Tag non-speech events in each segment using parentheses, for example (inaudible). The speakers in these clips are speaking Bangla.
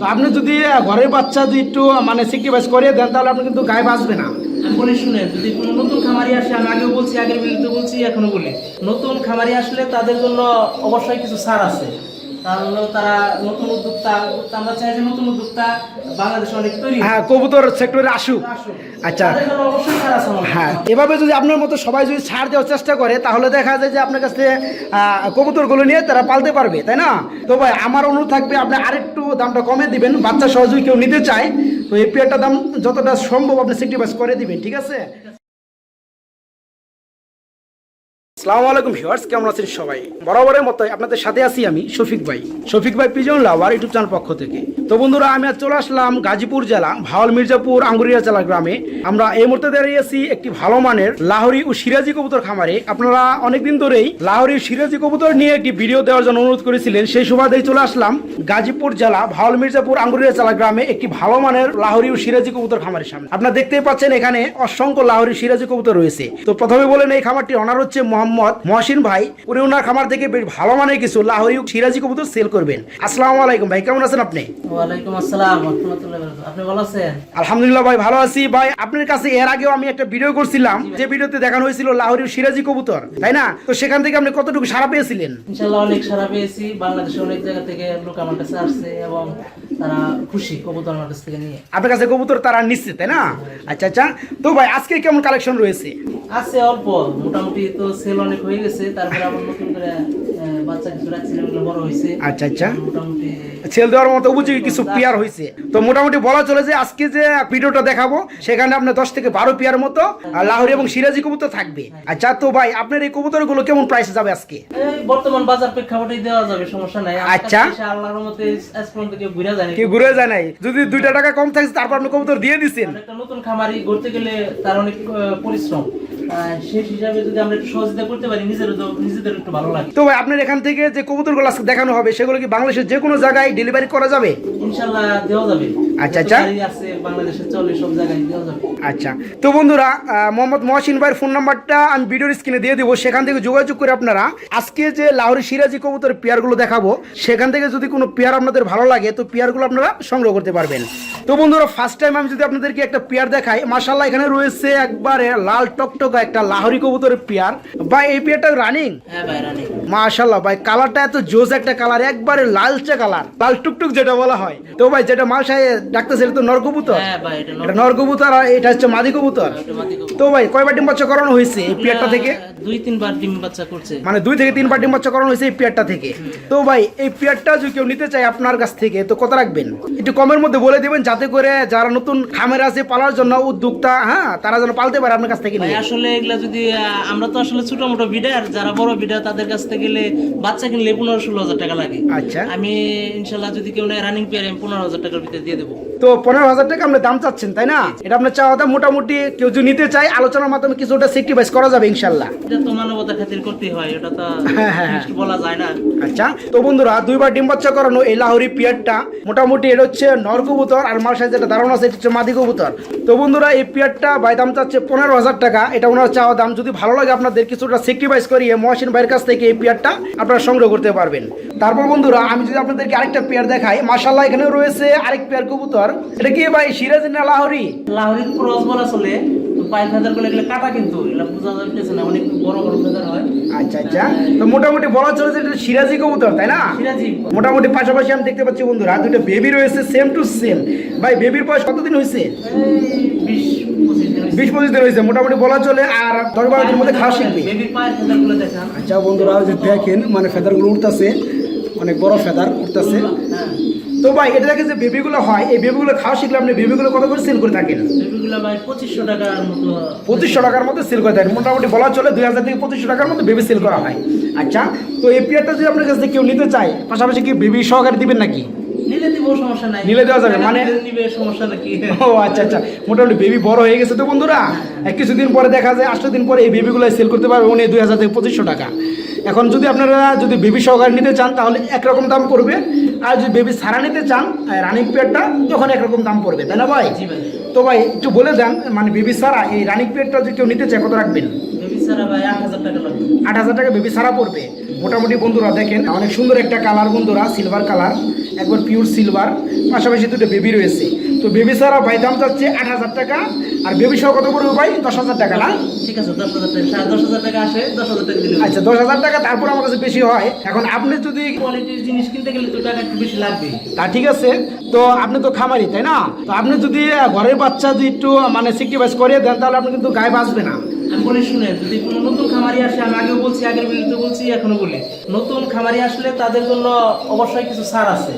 তো আপনি যদি ঘরের বাচ্চা যদি একটু মানে সিক্রিফাইস করিয়ে দেন, তাহলে আপনি কিন্তু গায়ে বাঁচবে না। বলি শুনে যদি কোনো নতুন খামারি আসে, আমি আগেও বলছি, আগের বিরুদ্ধে বলছি, এখনও বলি। নতুন খামারি আসলে তাদের জন্য অবশ্যই কিছু ছাড় আছে। কারণ হলো তারা নতুন উদ্যোক্তা উদ্যোক্তা আমরা চাই যে নতুন উদ্যোক্তা বাংলাদেশে অনেক তৈরি হ্যাঁ কবুতর সেক্টরে আসুক। আচ্ছা। হ্যাঁ এভাবে যদি আপনার মতো সবাই যদি ছাড় দেওয়ার চেষ্টা করে তাহলে দেখা যায় যে আপনার কাছে কবুতরগুলো নিয়ে তারা পালতে পারবে তাই না তো ভাই আমার অনুরোধ থাকবে আপনি আরেকটু দামটা কমে দিবেন বাচ্চা সহযোগী কেউ নিতে চায় তো এই পেয়ারটার দাম যতটা সম্ভব আপনি সেক্রিফাইস করে দিবেন ঠিক আছে আসসালামু আলাইকুম ভিউয়ার্স, কেমন আছেন সবাই? বরাবরের মতো আপনাদের সাথে আছি আমি শফিক ভাই। শফিক ভাই পিজন লাভার ইউটিউব চ্যানেল পক্ষ থেকে। তো বন্ধুরা, আমি আজ চলে আসলাম গাজীপুর জেলা, ভাওয়াল মির্জাপুর আঙ্গুরিয়া জেলা গ্রামে। আমরা এই মুহূর্তে দাঁড়িয়েছি একটি ভালো মানের লাহোরি ও সিরাজি কবুতর খামারে। আপনারা অনেকদিন ধরেই লাহোরি সিরাজি কবুতর নিয়ে একটি ভিডিও দেওয়ার জন্য অনুরোধ করেছিলেন। সেই সুবাদেই চলে আসলাম গাজীপুর জেলা, ভাওয়াল মির্জাপুর আঙ্গুরিয়া জেলা গ্রামে একটি ভালো মানের লাহোরি ও সিরাজি কবুতর খামারের সামনে। আপনারা দেখতেই পাচ্ছেন এখানে অসংখ্য লাহোরি সিরাজি কবুতর রয়েছে। তো প্রথমে বলেন এই খামারটি অনার হচ্ছে মোহাম্মদ মহসিন ভাই উনি ওনার খামার থেকে বেশ ভালো মানের কিছু লাহোরি সিরাজি কবুতর সেল করবেন। আসসালামু আলাইকুম ভাই কেমন আছেন আপনি? ওয়ালাইকুম আসসালাম আপনি ভালো আছেন? আলহামদুলিল্লাহ ভাই ভালো আছি। ভাই আপনার কাছে এর আগেও আমি একটা ভিডিও করছিলাম যে ভিডিওতে দেখানো হয়েছিল লাহোরি ও সিরাজি কবুতর তাই না? তো সেখান থেকে আপনি কতটুকু সারা পেয়েছিলেন? অনেক সারা পেয়েছি। বাংলাদেশে অনেক জায়গা থেকে লোক আমার কাছে আসছে এবং তারা খুশি কবুতর আমার কাছ থেকে নিয়ে। আপনার কাছে কবুতর তারা নিচ্ছে তাই না? আচ্ছা আচ্ছা। তো ভাই আজকে কেমন কালেকশন রয়েছে? আছে অল্প মোটামুটি তো সেল অনেক হয়ে গেছে তারপরে আবার নতুন করে বাচ্চা কিছু রাখছিলাম বড় হয়েছে। আচ্ছা আচ্ছা। মোটামুটি সেল দেওয়ার মতো উপযোগী কিছু পেয়ার হয়েছে। তো মোটামুটি বলা চলে যে আজকে যে ভিডিওটা দেখাবো সেখানে আপনার দশ থেকে বারো পেয়ার মতো লাহোরি এবং সিরাজি কবুতর থাকবে। আচ্ছা তো ভাই আপনার এই কবুতরগুলো কেমন প্রাইসে যাবে আজকে? বর্তমান বাজার প্রেক্ষাপটেই দেওয়া যাবে সমস্যা নাই। আচ্ছা। আল্লাহর মতে আজ পর্যন্ত কেউ ঘুরে যায় কি ঘুরে যায় নাই। যদি দুইটা টাকা কম থাকছে তারপর আপনি কবুতর দিয়ে দিচ্ছেন একটা নতুন খামারি করতে গেলে তার অনেক পরিশ্রম। সেই হিসাবে যদি আমরা একটু সহযোগিতা করতে পারি নিজের নিজেদের একটু ভালো লাগে। তো ভাই আপনার এখান থেকে যে কবুতরগুলো আজকে দেখানো হবে সেগুলো কি বাংলাদেশের যে কোনো জায়গায় ডেলিভারি করা যাবে? ইনশাল্লাহ দেওয়া যাবে। আচ্ছা, আচ্ছা। আছে বাংলাদেশে চলে সব জায়গায় দেওয়া যাবে। আচ্ছা। তো বন্ধুরা আহ, মোহাম্মদ মহসিন ভাইয়ের ফোন নাম্বারটা আমি ভিডিওর স্ক্রিনে দিয়ে দেবো। সেখান থেকে যোগাযোগ করে আপনারা আজকে যে লাহোরি সিরাজি কবুতর পেয়ারগুলো দেখাবো সেখান থেকে যদি কোনো পেয়ার আপনাদের ভালো লাগে তো পেয়ারগুলো আপনারা সংগ্রহ করতে পারবেন। তো বন্ধুরা ফার্স্ট টাইম আমি যদি আপনাদেরকে একটা পেয়ার দেখাই মার্শাল্লাহ এখানে রয়েছে একবারে লাল টকটকা একটা লাহোরি কবুতরের পেয়ার। ভাই এই পেয়ারটা রানিং হ্যাঁ ভাই মাশাল্লাহ ভাই কালারটা এত জোস একটা কালার একবারে লালচে কালার লাল টুকটুক যেটা বলা হয়। তো ভাই যেটা মাল সাহেব ডাকতেছে এটা তো নরকবুতর হ্যাঁ ভাই এটা নর কবুতর আর এটা হচ্ছে মাদি কবুতর। তো ভাই কয়বার ডিম বাচ্চা করানো হয়েছে এই পেয়ারটা থেকে? দুই তিনবার ডিম বাচ্চা করছে। মানে দুই থেকে তিনবার ডিম বাচ্চা করানো হয়েছে এই পেয়ারটা থেকে। তো ভাই এই পেয়ারটা যদি কেউ নিতে চায় আপনার কাছ থেকে তো কত রাখবেন? একটু কমের মধ্যে বলে দিবেন যাতে করে যারা নতুন খামের আছে পালার জন্য উদ্যোক্তা হ্যাঁ তারা যেন পালতে পারে আপনার কাছ থেকে নিয়ে। আসলে এগুলা যদি আমরা তো আসলে ছোট মোটো বিডার যারা বড় বিডার তাদের কাছ থেকে গেলে বাচ্চা কিনলে পনেরো ষোলো হাজার টাকা লাগে। আচ্ছা। আমি ইনশাল্লাহ যদি কেউ নেয় রানিং পেয়ার আমি পনেরো হাজার টাকার ভিতরে দিয়ে দেবো। তো পনেরো হাজার টাকা আপনি দাম চাচ্ছেন তাই না? এটা আপনার চাওয়া দাম মোটামুটি কেউ যদি নিতে চায় আলোচনার মাধ্যমে কিছুটা সেক্রিফাইস করা যাবে ইনশাল্লাহ। এটা তো মানবতা খাতির করতেই হয় এটা তো হ্যাঁ, হ্যাঁ, fixed বলা যায় না। আচ্ছা তো বন্ধুরা দুইবার ডিম বাচ্চা করানো এই লাহোরি পিয়ারটা মোটামুটি এটা হচ্ছে নর কবুতর আর মার সাইজ যেটা দারুণ আছে এটা হচ্ছে মাদি কবুতর। তো বন্ধুরা এই পিয়ারটা বাই দাম চাচ্ছে পনেরো হাজার টাকা এটা ওনার চাওয়া দাম যদি ভালো লাগে আপনাদের কিছুটা সেক্রিফাইস করিয়ে মহসিন ভাইয়ের কাছ থেকে এই পিয়ারটা আপনারা সংগ্রহ করতে পারবেন। তারপর বন্ধুরা আমি যদি আপনাদেরকে আরেকটা পেয়ার দেখাই মাসাল্লাহ এখানে রয়েছে আরেক পেয়ার কবুতর। এটা কি ভাই? সিরাজ না লাহোরি? লাহোরির ক্রস বলা চলে পায়ের ফেদারগুলো এগুলো কাটা কিন্তু এগুলো বোঝা যাচ্ছে না অনেক বড় বড় ফেদার হয়। আচ্ছা আচ্ছা। তো মোটামুটি বলা চলে যে এটা সিরাজি কবুতর তাই না? সিরাজি। মোটামুটি পাশাপাশি আমি দেখতে পাচ্ছি বন্ধুরা দুটো বেবি রয়েছে সেম টু সেম ভাই বেবির বয়স কতদিন হয়েছে? বিশ পঁচিশ দিন হয়েছে। মোটামুটি বলা চলে আর দশ বারো দিনের মধ্যে খাওয়া শিখবে। ফেদারগুলো আচ্ছা বন্ধুরা যে দেখেন মানে ফেদারগুলো উঠতেছে অনেক বড় ফেদার উঠতেছে। হ্যাঁ। তো ভাই এটা দেখে যে বেবিগুলো হয় এই বেবিগুলো খাওয়া শিখলে আপনি বেবিগুলো কত করে সেল করে থাকেন? বেবিগুলো ভাই পঁচিশশো টাকার মতো। পঁচিশশো টাকার মধ্যে সেল করে থাকেন। মোটামুটি বলা চলে দুই হাজার থেকে পঁচিশশো টাকার মতো বেবি সেল করা হয়। আচ্ছা তো এই পেয়ারটা যদি আপনার কাছে কেউ নিতে চায় পাশাপাশি কি বেবি সহকারে দিবেন নাকি? নিলে দিব সমস্যা নাই। নিলে দেওয়া যাবে, মানে- নিবে সমস্যা নাকি? ও আচ্ছা আচ্ছা। মোটামুটি বেবি বড় হয়ে গেছে তো বন্ধুরা। কিছুদিন পরে দেখা যায় আটশো দিন পরে এই বেবিগুলো সেল করতে পারবে উনি দুই হাজার থেকে পঁচিশশো টাকা। এখন যদি আপনারা যদি বেবি সহকারে নিতে চান তাহলে একরকম দাম পড়বে। আর যদি বেবি সারা নিতে চান রানিং পেয়ারটা তখন একরকম দাম পড়বে তাই না ভাই? তো ভাই একটু বলে দেন মানে বেবি সারা এই রানিং পেয়ারটা যদি কেউ নিতে চায় কত রাখবেন? আট হাজার টাকা বেবি সারা পড়বে। মোটামুটি বন্ধুরা দেখেন অনেক সুন্দর একটা কালার বন্ধুরা সিলভার কালার একবার পিওর সিলভার পাশাপাশি দুটো বেবি রয়েছে। তো বেবি ছাড়া ভাই দাম চাচ্ছে আট হাজার টাকা আর বেবি সহ কত পড়বে ভাই? দশ হাজার টাকা না? ঠিক আছে দশ হাজার টাকা। দশ হাজার টাকা আসে দশ হাজার টাকা আচ্ছা দশ হাজার টাকা তারপর আমার কাছে বেশি হয়। এখন আপনি যদি কোয়ালিটির জিনিস কিনতে গেলে তো টাকা একটু বেশি লাগবে। তা ঠিক আছে তো আপনি তো খামারি তাই না? তো আপনি যদি ঘরের বাচ্চা যদি একটু মানে সিক্রিফাইস করিয়ে দেন তাহলে আপনি কিন্তু গায়ে বাঁচবে না। আমি বলি, শুনে, যদি কোনো নতুন খামারি আসে, আমি আগেও বলছি, আগের ভিডিওতে বলছি এখনও বলি। নতুন খামারি আসলে তাদের জন্য অবশ্যই কিছু ছাড় আছে।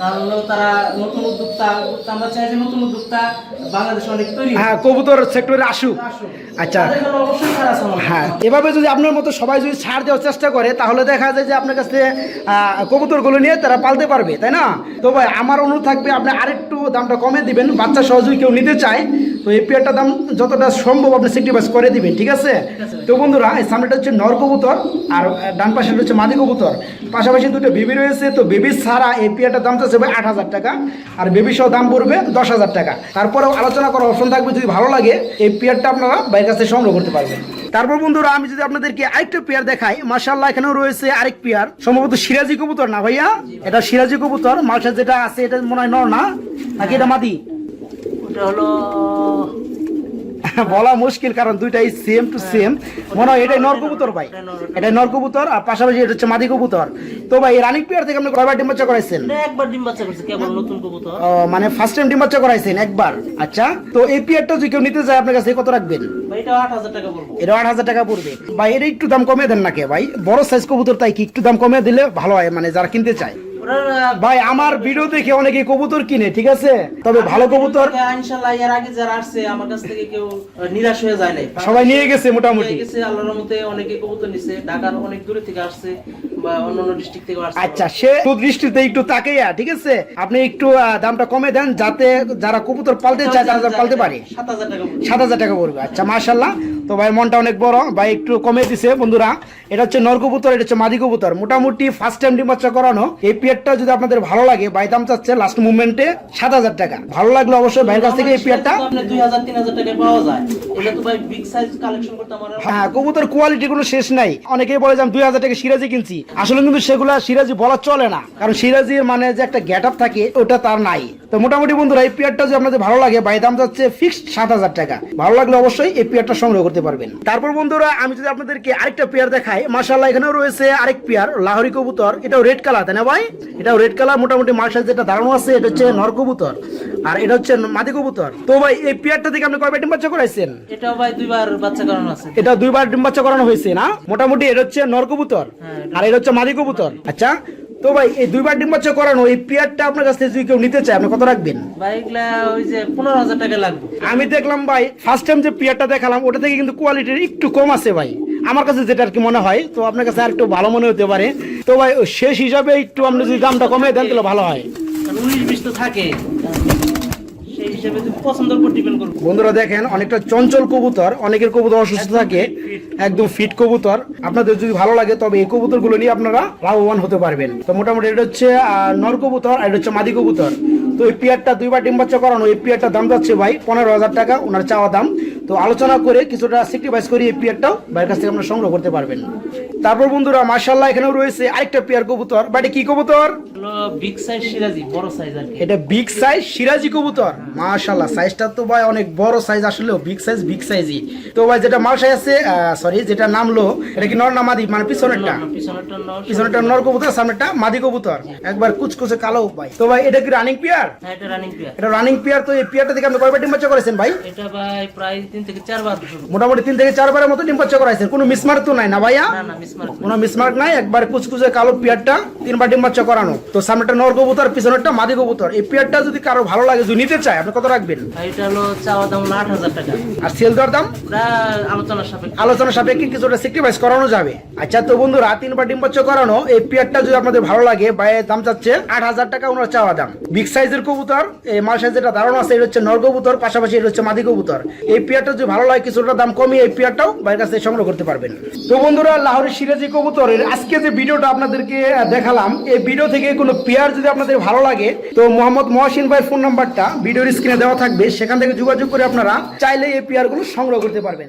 কারণ তারা নতুন উদ্যোক্তা উদ্যোক্তা আমরা চাই যে নতুন উদ্যোক্তা বাংলাদেশে অনেক তৈরি হ্যাঁ কবুতর সেক্টরে আসুক। আসুক। আচ্ছা। হ্যাঁ এভাবে যদি আপনার মতো সবাই যদি ছাড় দেওয়ার চেষ্টা করে তাহলে দেখা যায় যে আপনার কাছে কবুতরগুলো নিয়ে তারা পালতে পারবে তাই না? তো ভাই আমার অনুরোধ থাকবে আপনি আরেকটু দামটা কমে দিবেন বাচ্চা সহজে কেউ নিতে চায় তো এই পেয়ারটার দাম যতটা সম্ভব আপনি সেক্রিফাইস করে দিবেন ঠিক আছে? আছে। তো বন্ধুরা এই সামনেটা হচ্ছে নর কবুতর আর ডান পাশে হচ্ছে মাদি কবুতর। পাশাপাশি দুটো বেবি রয়েছে তো বেবি ছাড়া এই পেয়ারটার দাম চাচ্ছে ভাই আট হাজার টাকা, আর বেবি সহ দাম পড়বে দশ হাজার টাকা। তারপরেও আলোচনা করার অপশন থাকবে, যদি ভালো লাগে, এই পেয়ারটা আপনারা বাইরের কাছে সংগ্রহ করতে পারবেন। তারপর বন্ধুরা, আমি যদি আপনাদেরকে আরেকটা পেয়ার দেখাই মার্শাল্লাহ এখানেও রয়েছে আরেক পেয়ার সম্ভবত সিরাজি কবুতর না ভাইয়া? এটা সিরাজি কবুতর মার্শাল যেটা আছে, এটা মনে হয় নর না? নাকি এটা মাদি? ওটা হলো (laughs) বলা মুশকিল কারণ দুইটাই সেম টু সেম মনে হয় এটাই নর কবুতর ভাই। এটাই নর কবুতর আর পাশাপাশি এটা হচ্ছে মাদি কবুতর। তো ভাই রানিং পেয়ার থেকে আপনি কয়বার ডিম বাচ্চা করাইছেন? একবার ডিম বাচ্চা করছে কেবল নতুন কবুতর। ও, মানে ফার্স্ট টাইম ডিম বাচ্চা করাইছেন একবার। আচ্ছা তো এই পেয়ারটা যদি কেউ নিতে যায় আপনার কাছে কত রাখবেন? ভাই এটা আট হাজার টাকা পড়বে। ভাই এটা একটু দাম কমিয়ে দেন নাকি ভাই? বড় সাইজ কবুতর তাই কি একটু দাম কমিয়ে দিলে ভালো হয় মানে যারা কিনতে চায়। ভাই আমার ভিডিও দেখে অনেকে কবুতর কিনে ঠিক আছে? তবে ভালো কবুতর এর আগে যারা আসছে আমার কাছ থেকে কেউ নিরাশ হয়ে যায় নাই। সবাই নিয়ে গেছে মোটামুটি। গেছে আল্লাহর মতে অনেকে কবুতর নিছে। ঢাকার অনেক দূরে থেকে আসছে বা অন্যান্য ডিস্ট্রিক্ট থেকে আসছে। আচ্ছা সে তো দৃষ্টিতে একটু তাকাইয়া ঠিক আছে? আপনি একটু দামটা কমে দেন যাতে যারা কবুতর পালতে চায় তারা পালতে পারে। সাত হাজার টাকা সাত হাজার টাকা পড়বে আচ্ছা তো ভাই মনটা অনেক বড়। ভাই একটু কমে দিছে বন্ধুরা। এটা হচ্ছে নর কবুতর এটা হচ্ছে মাদি কবুতর। মোটামুটি ফার্স্ট টাইম ডিম বাচ্চা করানো। এই পিয়ারটা যদি আপনাদের ভালো লাগে ভাই দাম চাচ্ছে লাস্ট মুভমেন্টে সাত হাজার টাকা ভালো লাগল অবশ্যই ভাইয়ের কাছ থেকে এই পিয়ারটা হ্যাঁ কবুতর কোয়ালিটি কোনো শেষ নাই অনেকেই বলে যে আমি দুই হাজার টাকা সিরাজি কিনছি আসলে কিন্তু সেগুলা সিরাজি বলা চলে না কারণ সিরাজির মানে যে একটা গ্যাট আপ থাকে ওটা তার নাই তো মোটামুটি বন্ধুরা এই পেয়ারটা যদি আপনাদের ভালো লাগে ভাই দাম যাচ্ছে ফিক্সড সাত হাজার টাকা ভালো লাগলে অবশ্যই এই পেয়ারটা সংগ্রহ করতে পারবেন তারপর বন্ধুরা আমি যদি আপনাদেরকে আরেকটা পেয়ার দেখাই মার্শাল্লাহ এখানেও রয়েছে আরেক পেয়ার লাহরি কবুতর এটাও রেড কালার তাই না ভাই এটাও রেড কালার মোটামুটি মার্শাল যেটা দাঁড়ানো আছে এটা হচ্ছে নর কবুতর। আর এটা হচ্ছে মাদি কবুতর। তো ভাই এই পেয়ারটা থেকে আপনি কয়বার ডিম বাচ্চা করাইছেন? এটাও ভাই দুইবার বাচ্চা করানো আছে। এটা দুইবার ডিম বাচ্চা করানো হয়েছে না? মোটামুটি এটা হচ্ছে নর কবুতর। হ্যাঁ, আর এটা হচ্ছে মাদি কবুতর। আচ্ছা তো ভাই এই দুইবার ডিম বাচ্চা করানো এই পেয়ারটা আপনার কাছ থেকে যদি কেউ নিতে চায় আপনি কত রাখবেন? ভাই এগুলা ওই যে পনেরো হাজার টাকা লাগবে। আমি দেখলাম ভাই ফার্স্ট টাইম যে পেয়ারটা দেখালাম ওটা থেকে কিন্তু কোয়ালিটির একটু কম আছে ভাই। আমার কাছে যেটা আর কি মনে হয় তো আপনার কাছে আর একটু ভালো মনে হতে পারে। তো ভাই শেষ হিসাবে একটু আপনি যদি দামটা কমে দেন তাহলে ভালো হয়। উনিশ বিশ তো থাকে। বন্ধুরা দেখেন অনেকটা চঞ্চল কবুতর অনেকের কবুতর অসুস্থ থাকে একদম ফিট কবুতর। আপনাদের যদি ভালো লাগে তবে এই কবুতরগুলো নিয়ে আপনারা লাভবান হতে পারবেন। তো মোটামুটি এটা হচ্ছে নর কবুতর আর এটা হচ্ছে মাদি কবুতর। তো এই পিয়ারটা দুইবার ডিম বাচ্চা করানো, এই দাম যাচ্ছে ভাই পনেরো হাজার টাকা, ওনার চাওয়া দাম। তো আলোচনা করে কিছুটা সিক্রিফাইস করে এই পিয়ারটাও কাছ থেকে আপনারা সংগ্রহ করতে পারবেন। তারপর বন্ধুরা মার্শাল্লাহ এখানেও রয়েছে আরেকটা পিয়ার কবুতর। বাট কি কবুতর? হলো বিগ সাইজ সিরাজি বড় সাইজ আর এটা বিগ সাইজ সিরাজি কবুতর। মাশাল্লাহ সাইজটা তো ভাই অনেক বড় সাইজ আসলেও বিগ সাইজ বিগ সাইজই তো ভাই যেটা মাল সাইজ আছে সরি যেটা নামলো এটা কি নর না মাদি? মানে পিছনেরটা? পিছনেরটা নর কবুতর সামনেটা মাদি কবুতর। একবার কুচকুচে কালো ভাই। তো ভাই এটা কি রানিং পিয়ার হ্যাঁ এটা রানিং পেয়ার এটা রানিং পিয়ার তো এই পিয়ারটা থেকে আপনি কয়বার ডিম বাচ্চা করেছেন ভাই? এটা ভাই প্রায় তিন থেকে চারবার শুরু মোটামুটি তিন থেকে চারবারের মতো ডিম বাচ্চা করাইছেন। কোনো মিসমার্ক তো নাই না ভাইয়া? না না মিসমার্ক কোনো মিসমার্ক নাই? একবার কুচকুচে কালো পিয়ারটা তিনবার ডিম বাচ্চা করানো। তো সামনেটা নর কবুতর পিছনেরটা মাদি কবুতর। এই পিয়ারটা যদি কারও ভালো লাগে যদি নিতে চায় আপনি কত রাখবেন? এটা হলো চাওয়া দাম আট হাজার টাকা। আর সেল দর দাম? আলোচনার সাপেক্ষে। আলোচনা সাপেক্ষে কিছুটা স্যাক্রিফাইস করানো যাবে। আচ্ছা তো বন্ধুরা তিনবার ডিম বাচ্চা করানো এই পিয়ারটা যদি আপনাদের ভালো লাগে বাইরের দাম চাচ্ছে আট হাজার টাকা ওনার চাওয়া দাম। বিগ সাইজের কবুতর এই মাল সাইজের ধারণা আছে এটা হচ্ছে নর কবুতর পাশাপাশি এটা হচ্ছে মাদি কবুতর। এই পিয়ারটা যদি ভালো লাগে কিছুটা দাম কমিয়ে এই পিয়ারটাও বাইরের কাছ সংগ্রহ করতে পারবেন। তো বন্ধুরা লাহোরের সিরাজি কবুতরের আজকে যে ভিডিওটা আপনাদেরকে দেখালাম এই ভিডিও থেকে কোনো পেয়ার যদি আপনাদের ভালো লাগে, তো মোহাম্মদ মহাসিন ভাইয়ের ফোন নাম্বারটা ভিডিওর স্ক্রিনে দেওয়া থাকবে। সেখান থেকে যোগাযোগ করে আপনারা চাইলে এই পেয়ারগুলো সংগ্রহ করতে পারবেন।